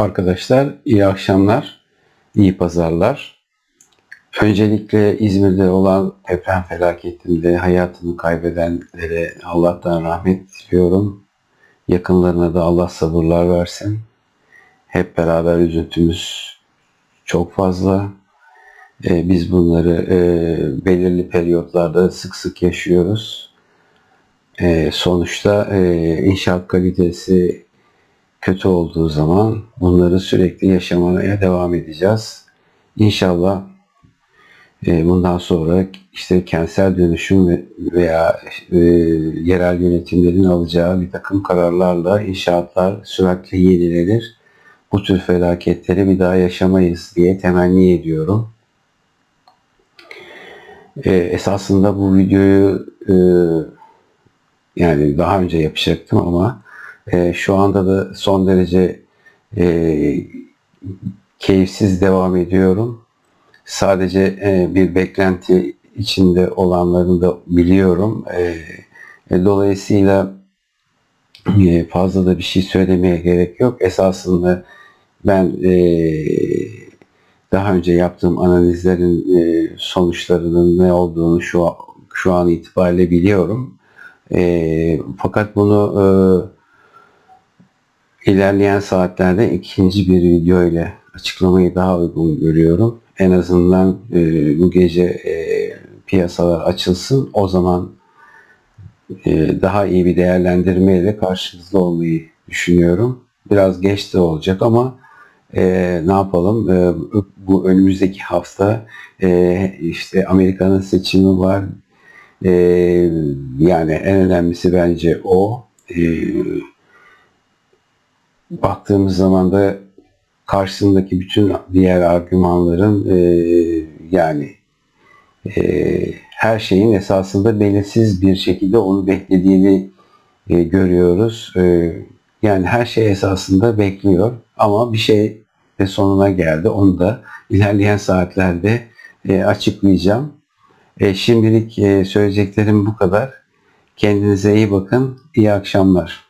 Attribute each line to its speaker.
Speaker 1: Arkadaşlar iyi akşamlar, iyi pazarlar. Öncelikle İzmir'de olan deprem felaketinde hayatını kaybedenlere Allah'tan rahmet diliyorum. Yakınlarına da Allah sabırlar versin. Hep beraber üzüntümüz çok fazla. Ee, biz bunları e, belirli periyotlarda sık sık yaşıyoruz. Ee, sonuçta e, inşaat kalitesi kötü olduğu zaman bunları sürekli yaşamaya devam edeceğiz. İnşallah e, bundan sonra işte kentsel dönüşüm ve- veya e, yerel yönetimlerin alacağı bir takım kararlarla inşaatlar sürekli yenilenir. Bu tür felaketleri bir daha yaşamayız diye temenni ediyorum. E, esasında bu videoyu yani daha önce yapacaktım ama e, şu anda da son derece e, keyifsiz devam ediyorum. Sadece e, bir beklenti içinde olanlarını da biliyorum. E, e, dolayısıyla e, fazla da bir şey söylemeye gerek yok. Esasında ben e, daha önce yaptığım analizlerin e, sonuçlarının ne olduğunu şu şu an itibariyle biliyorum. E, fakat bunu e, ilerleyen saatlerde ikinci bir video ile açıklamayı daha uygun görüyorum. En azından e, bu gece e, piyasalar açılsın. O zaman e, daha iyi bir değerlendirmeyle karşınızda olmayı düşünüyorum. Biraz geç de olacak ama e, ne yapalım? E, bu önümüzdeki hafta e, işte Amerika'nın seçimi var. E, yani en önemlisi bence o. E, baktığımız zaman da karşısındaki bütün diğer argümanların e, yani e, her şeyin esasında belirsiz bir şekilde onu beklediğini e, görüyoruz. E, yani her şey esasında bekliyor ama bir şey de sonuna geldi. Onu da ilerleyen saatlerde e, açıklayacağım. E, şimdilik e, söyleyeceklerim bu kadar. Kendinize iyi bakın. İyi akşamlar.